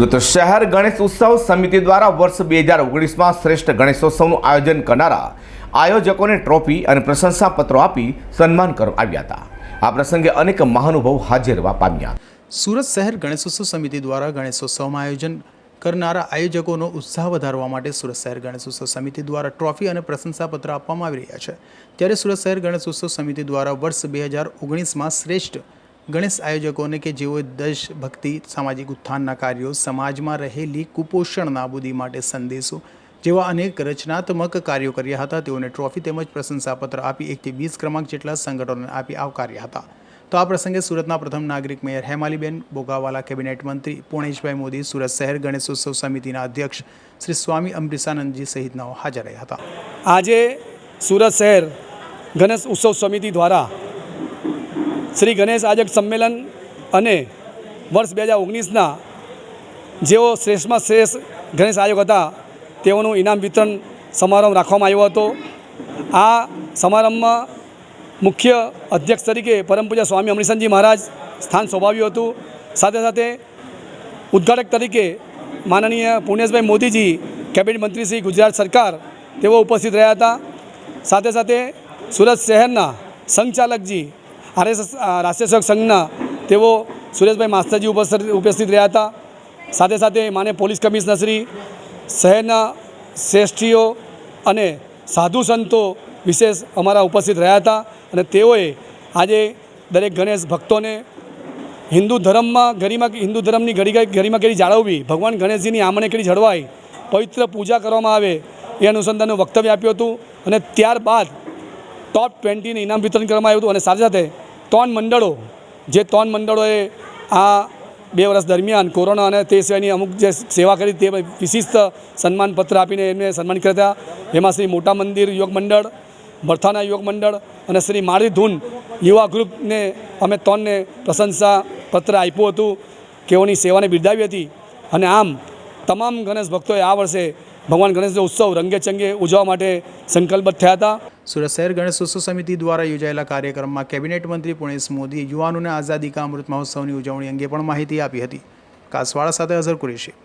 સુરત શહેર ગણેશ ઉત્સવ સમિતિ દ્વારા વર્ષ બે હજાર ઓગણીસમાં શ્રેષ્ઠ ગણેશોત્સવનું આયોજન કરનારા આયોજકોને ટ્રોફી અને પ્રશંસાપત્રો આપી સન્માન કરવામાં આવ્યા હતા. આ પ્રસંગે અનેક મહાનુભાવ હાજર રહેવા પામ્યા. સુરત શહેર ગણેશોત્સવ સમિતિ દ્વારા ગણેશોત્સવમાં આયોજન કરનારા આયોજકોનો ઉત્સાહ વધારવા માટે સુરત શહેર ગણેશોત્સવ સમિતિ દ્વારા ટ્રોફી અને પ્રશંસાપત્ર આપવામાં આવી રહ્યા છે. ત્યારે સુરત શહેર ગણેશોત્સવ સમિતિ દ્વારા વર્ષ બે હજાર ઓગણીસમાં શ્રેષ્ઠ ગણેશ આયોજકોને કે જેઓએ દેશ ભક્તિ સામાજિક ઉત્થાનના કાર્યો સમાજમાં રહેલી કુપોષણ નાબૂદી માટે સંદેશો જેવા અનેક રચનાત્મક કાર્યો કર્યા હતા, તેઓને ટ્રોફી તેમજ પ્રશંસાપત્ર આપી એકથી વીસ ક્રમાંક જેટલા સંગઠનોને આપી આવકાર્યા હતા. તો આ પ્રસંગે સુરતના પ્રથમ નાગરિક મેયર હેમાલીબેન બોગાવાલા, કેબિનેટ મંત્રી પુણેશભાઈ મોદી, સુરત શહેર ગણેશોત્સવ સમિતિના અધ્યક્ષ શ્રી સ્વામી અમરીસાનંદજી સહિતનાઓ હાજર રહ્યા હતા. આજે સુરત શહેર ગણેશ ઉત્સવ સમિતિ દ્વારા શ્રી ગણેશ આયોજક સંમેલન અને વર્ષ બે હજાર ઓગણીસના જેઓ શ્રેષ્ઠમાં શ્રેષ્ઠ ગણેશ આયોગ હતા, તેઓનું ઇનામ વિતરણ સમારંભ રાખવામાં આવ્યો હતો. આ સમારંભમાં મુખ્ય અધ્યક્ષ તરીકે પરમ પૂજ્ય સ્વામી અમરીશનજી મહારાજ સ્થાન શોભાવ્યું હતું. સાથે સાથે ઉદ્ઘાટક તરીકે માનનીય પૂર્ણેશભાઈ મોદીજી, કેબિનેટ મંત્રી શ્રી ગુજરાત સરકાર તેઓ ઉપસ્થિત રહ્યા હતા. સાથે સાથે સુરત શહેરના સંઘચાલકજી આરએસએસ રાષ્ટ્રીય સેવક સંઘના તેઓ સુરેશભાઈ માસ્તરજી ઉપસ્થિત રહ્યા હતા. સાથે સાથે માને પોલીસ કમિશનરશ્રી શહેરના શ્રેષ્ઠીઓ અને સાધુ સંતો વિશેષ અમારા ઉપસ્થિત રહ્યા હતા અને તેઓએ આજે દરેક ગણેશ ભક્તોને હિન્દુ ધર્મમાં ગરિમા, હિન્દુ ધર્મની ગરિમા ગરિમા કેરી જાળવવી, ભગવાન ગણેશજીની આમણે કેરી જળવાય પવિત્ર પૂજા કરવામાં આવે એ અનુસંધાનનું વક્તવ્ય આપ્યું હતું અને ત્યારબાદ ટોપ ટ્વેન્ટીને ઇનામ વિતરણ કરવામાં આવ્યું હતું અને સાથે સાથે ત્રણ મંડળો, જે ત્રણ મંડળોએ આ બે વર્ષ દરમિયાન કોરોના અને તે સિવાયની અમુક જે સેવા કરી તે વિશિષ્ટ સન્માનપત્ર આપીને એમને સન્માન કર્યા એમાં શ્રી મોટા મંદિર યોગ મંડળ બરથાના યોગ મંડળ અને શ્રી માળી ધૂન યુવા ગ્રુપને અમે ત્રણને પ્રશંસા પત્ર આપ્યું હતું કેઓની સેવાને બિરદાવી હતી. અને આમ તમામ ગણેશ ભક્તોએ આ વર્ષે ભગવાન ગણેશનો ઉત્સવ રંગે ચંગે ઉજવવા માટે સંકલ્પબદ્ધ થયા હતા. સુરત શહેર ગણેશોત્સવ સમિતિ દ્વારા યોજાયેલા કાર્યક્રમમાં કેબિનેટ મંત્રી પુણેશ મોદીએ યુવાનોને આઝાદી કા અમૃત મહોત્સવની ઉજવણી અંગે પણ માહિતી આપી હતી. કાસવાળા સાથે અઝર કુરેશી.